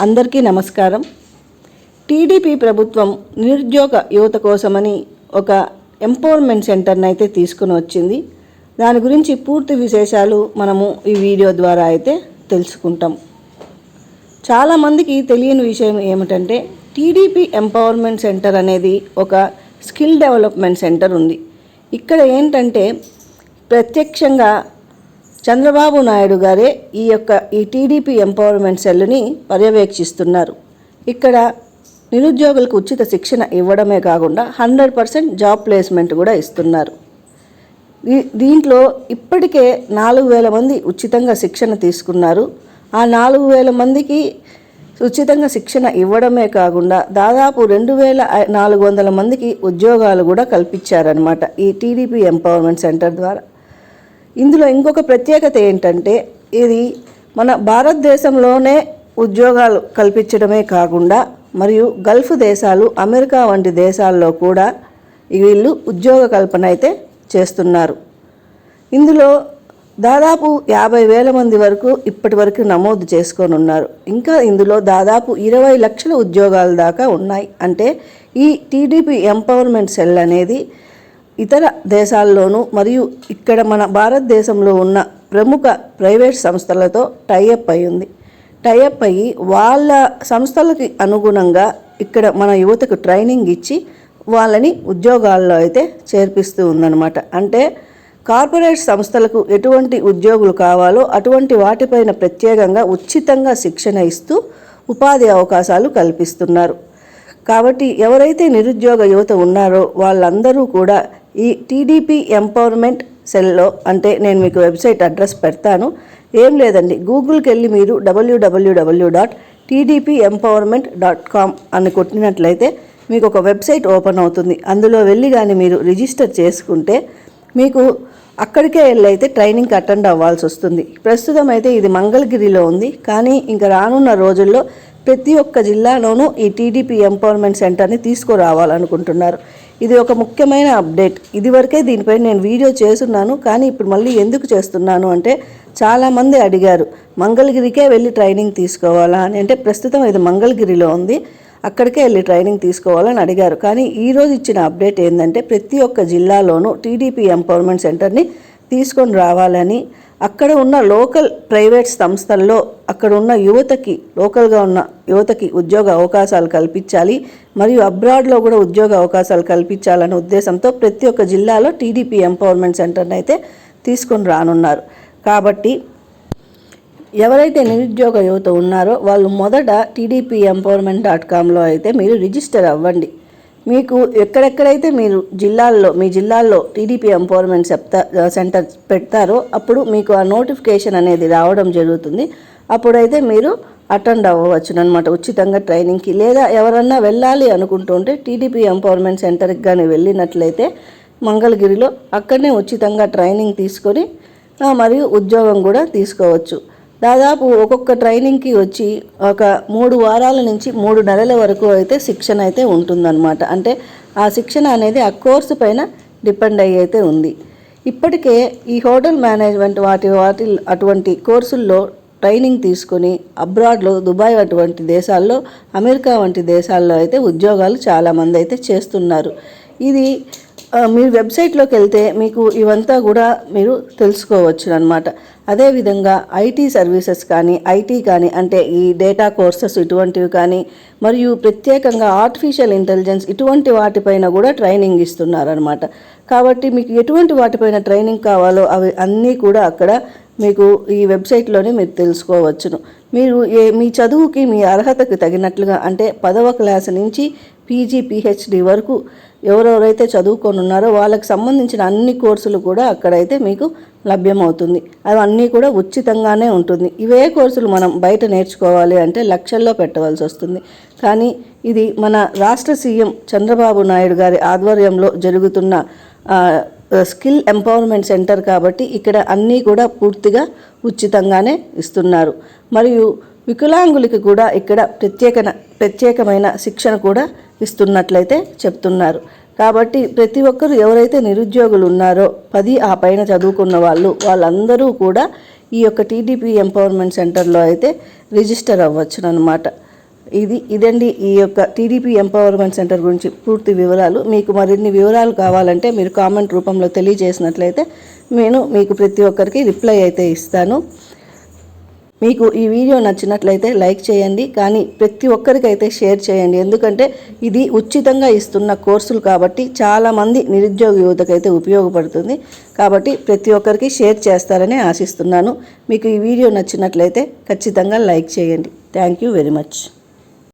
అందరికీ నమస్కారం. టీడీపీ ప్రభుత్వం నిరుద్యోగ యువత కోసమని ఒక ఎంపవర్మెంట్ సెంటర్ని అయితే తీసుకుని వచ్చింది. దాని గురించి పూర్తి విశేషాలు మనము ఈ వీడియో ద్వారా అయితే తెలుసుకుంటాం. చాలామందికి తెలియని విషయం ఏమిటంటే టీడీపీ ఎంపవర్మెంట్ సెంటర్ అనేది ఒక స్కిల్ డెవలప్మెంట్ సెంటర్ ఉంది. ఇక్కడ ఏంటంటే ప్రత్యక్షంగా చంద్రబాబు నాయుడు గారే ఈ యొక్క ఈ టీడీపీ ఎంపవర్మెంట్ సెల్ని పర్యవేక్షిస్తున్నారు. ఇక్కడ నిరుద్యోగులకు ఉచిత శిక్షణ ఇవ్వడమే కాకుండా హండ్రెడ్ పర్సెంట్ జాబ్ ప్లేస్మెంట్ కూడా ఇస్తున్నారు. దీంట్లో ఇప్పటికే నాలుగు వేల మంది ఉచితంగా శిక్షణ తీసుకున్నారు. ఆ నాలుగు వేల మందికి ఉచితంగా శిక్షణ ఇవ్వడమే కాకుండా దాదాపు రెండు వేల నాలుగు వందల మందికి ఉద్యోగాలు కూడా కల్పించారనమాట ఈ టీడీపీ ఎంపవర్మెంట్ సెంటర్ ద్వారా. ఇందులో ఇంకొక ప్రత్యేకత ఏంటంటే ఇది మన భారతదేశంలోనే ఉద్యోగాలు కల్పించడమే కాకుండా మరియు గల్ఫ్ దేశాలు అమెరికా వంటి దేశాల్లో కూడా వీళ్ళు ఉద్యోగ కల్పన అయితే చేస్తున్నారు. ఇందులో దాదాపు యాభై వేల మంది వరకు ఇప్పటి వరకు నమోదు చేసుకొని ఉన్నారు. ఇంకా ఇందులో దాదాపు ఇరవై లక్షల ఉద్యోగాల దాకా ఉన్నాయి. అంటే ఈ టీడీపీ ఎంపవర్మెంట్ సెల్ అనేది ఇతర దేశాల్లోనూ మరియు ఇక్కడ మన భారతదేశంలో ఉన్న ప్రముఖ ప్రైవేట్ సంస్థలతో టైఅప్ అయ్యింది. ఉంది టైఅప్ అయ్యి వాళ్ళ సంస్థలకి అనుగుణంగా ఇక్కడ మన యువతకు ట్రైనింగ్ ఇచ్చి వాళ్ళని ఉద్యోగాల్లో అయితే చేర్పిస్తూ ఉందన్నమాట. అంటే కార్పొరేట్ సంస్థలకు ఎటువంటి ఉద్యోగులు కావాలో అటువంటి వాటిపైన ప్రత్యేకంగా ఉచితంగా శిక్షణ ఇస్తూ ఉపాధి అవకాశాలు కల్పిస్తున్నారు. కాబట్టి ఎవరైతే నిరుద్యోగ యువత ఉన్నారో వాళ్ళందరూ కూడా ఈ టీడీపీ ఎంపవర్మెంట్ సెల్లో అంటే నేను మీకు వెబ్సైట్ అడ్రస్ పెడతాను. ఏం లేదండి గూగుల్కి వెళ్ళి మీరు W W W dot TDP empowerment dot com అని కొట్టినట్లయితే మీకు ఒక వెబ్సైట్ ఓపెన్ అవుతుంది. అందులో వెళ్ళి కానీ మీరు రిజిస్టర్ చేసుకుంటే మీకు అక్కడికే వెళ్ళైతే ట్రైనింగ్కి అటెండ్ అవ్వాల్సి వస్తుంది. ప్రస్తుతం అయితే ఇది మంగళగిరిలో ఉంది. కానీ ఇంకా రానున్న రోజుల్లో ప్రతి ఒక్క జిల్లాలోనూ ఈ టీడీపీ ఎంపవర్మెంట్ సెంటర్ని తీసుకురావాలనుకుంటున్నారు. ఇది ఒక ముఖ్యమైన అప్డేట్. ఇదివరకే దీనిపై నేను వీడియో చేస్తున్నాను కానీ ఇప్పుడు మళ్ళీ ఎందుకు చేస్తున్నాను అంటే చాలామంది అడిగారు మంగళగిరికే వెళ్ళి ట్రైనింగ్ తీసుకోవాలా? అని. అంటే ప్రస్తుతం ఇది మంగళగిరిలో ఉంది అక్కడికే వెళ్ళి ట్రైనింగ్ తీసుకోవాలని అడిగారు. కానీ ఈరోజు ఇచ్చిన అప్డేట్ ఏంటంటే ప్రతి ఒక్క జిల్లాలోనూ టీడీపీ ఎంపవర్మెంట్ సెంటర్ని తీసుకొని రావాలని అక్కడ ఉన్న లోకల్ ప్రైవేట్ సంస్థల్లో అక్కడ ఉన్న యువతకి లోకల్గా ఉన్న యువతకి ఉద్యోగ అవకాశాలు కల్పించాలి మరియు అబ్రాడ్లో కూడా ఉద్యోగ అవకాశాలు కల్పించాలనే ఉద్దేశంతో ప్రతి ఒక్క జిల్లాలో టీడీపీ ఎంపవర్మెంట్ సెంటర్ని అయితే తీసుకొని రానున్నారు. కాబట్టి ఎవరైతే నిరుద్యోగ యువత ఉన్నారో వాళ్ళు మొదట టీడీపీ ఎంపవర్మెంట్ డాట్ కామ్లో అయితే మీరు రిజిస్టర్ అవ్వండి. మీకు ఎక్కడెక్కడైతే మీరు జిల్లాల్లో మీ జిల్లాల్లో టీడీపీ ఎంపవర్మెంట్ చెప్తా సెంటర్ పెడతారో అప్పుడు మీకు ఆ నోటిఫికేషన్ అనేది రావడం జరుగుతుంది. అప్పుడైతే మీరు అటెండ్ అవ్వవచ్చు అనమాట ఉచితంగా ట్రైనింగ్కి. లేదా ఎవరన్నా వెళ్ళాలి అనుకుంటుంటే టీడీపీ ఎంపవర్మెంట్ సెంటర్కి కానీ వెళ్ళినట్లయితే మంగళగిరిలో అక్కడనే ఉచితంగా ట్రైనింగ్ తీసుకొని మరియు ఉద్యోగం కూడా తీసుకోవచ్చు. దాదాపు ఒక్కొక్క ట్రైనింగ్కి వచ్చి ఒక మూడు వారాల నుంచి మూడు నెలల వరకు అయితే శిక్షణ అయితే ఉంటుందన్నమాట. అంటే ఆ శిక్షణ అనేది ఆ కోర్సు పైన డిపెండ్ అయ్యి అయితే ఉంది. ఇప్పటికే ఈ హోటల్ మేనేజ్మెంట్ వాటి వాటి అటువంటి కోర్సుల్లో ట్రైనింగ్ తీసుకొని అబ్రాడ్లో దుబాయ్ అటువంటి దేశాల్లో అమెరికా వంటి దేశాల్లో అయితే ఉద్యోగాలు చాలామంది అయితే చేస్తున్నారు. ఇది మీరు వెబ్సైట్లోకి వెళ్తే మీకు ఇవంతా కూడా మీరు తెలుసుకోవచ్చు అనమాట అదేవిధంగా ఐటీ సర్వీసెస్ కానీ ఐటీ కానీ అంటే ఈ డేటా కోర్సెస్ ఇటువంటివి కానీ మరియు ప్రత్యేకంగా ఆర్టిఫిషియల్ ఇంటెలిజెన్స్ ఇటువంటి వాటిపైన కూడా ట్రైనింగ్ ఇస్తున్నారనమాట కాబట్టి మీకు ఎటువంటి వాటిపైన ట్రైనింగ్ కావాలో అవి అన్నీ కూడా అక్కడ మీకు ఈ వెబ్సైట్లోనే మీరు తెలుసుకోవచ్చును. మీరు ఏ మీ చదువుకి మీ అర్హతకు తగినట్లుగా అంటే పదవ క్లాస్ నుంచి పీజీ పిహెచ్డి వరకు ఎవరెవరైతే చదువుకొని ఉన్నారో వాళ్ళకి సంబంధించిన అన్ని కోర్సులు కూడా అక్కడైతే మీకు లభ్యమవుతుంది. అవి అన్నీ కూడా ఉచితంగానే ఉంటుంది. ఇవే కోర్సులు మనం బయట నేర్చుకోవాలి అంటే లక్షల్లో పెట్టవలసి వస్తుంది. కానీ ఇది మన రాష్ట్ర సీఎం చంద్రబాబు నాయుడు గారి ఆధ్వర్యంలో జరుగుతున్న స్కిల్ ఎంపవర్మెంట్ సెంటర్ కాబట్టి ఇక్కడ అన్నీ కూడా పూర్తిగా ఉచితంగానే ఇస్తున్నారు. మరియు వికలాంగులకి కూడా ఇక్కడ ప్రత్యేక ప్రత్యేకమైన శిక్షణ కూడా ఇస్తున్నట్లయితే చెప్తున్నారు. కాబట్టి ప్రతి ఒక్కరు ఎవరైతే నిరుద్యోగులు ఉన్నారో పది ఆ పైన చదువుకున్న వాళ్ళు వాళ్ళందరూ కూడా ఈ యొక్క టీడీపీ ఎంపవర్మెంట్ సెంటర్లో అయితే రిజిస్టర్ అవ్వచ్చు అనమాట ఇది ఇదండి ఈ యొక్క టీడీపీ ఎంపవర్మెంట్ సెంటర్ గురించి పూర్తి వివరాలు. మీకు మరిన్ని వివరాలు కావాలంటే మీరు కామెంట్ రూపంలో తెలియజేసినట్లయితే నేను మీకు ప్రతి ఒక్కరికి రిప్లై అయితే ఇస్తాను. మీకు ఈ వీడియో నచ్చినట్లయితే లైక్ చేయండి కానీ ప్రతి ఒక్కరికైతే షేర్ చేయండి. ఎందుకంటే ఇది ఉచితంగా ఇస్తున్న కోర్సులు కాబట్టి చాలామంది నిరుద్యోగ యువతకైతే ఉపయోగపడుతుంది. కాబట్టి ప్రతి ఒక్కరికి షేర్ చేస్తారని ఆశిస్తున్నాను. మీకు ఈ వీడియో నచ్చినట్లయితే ఖచ్చితంగా లైక్ చేయండి. Thank you very much.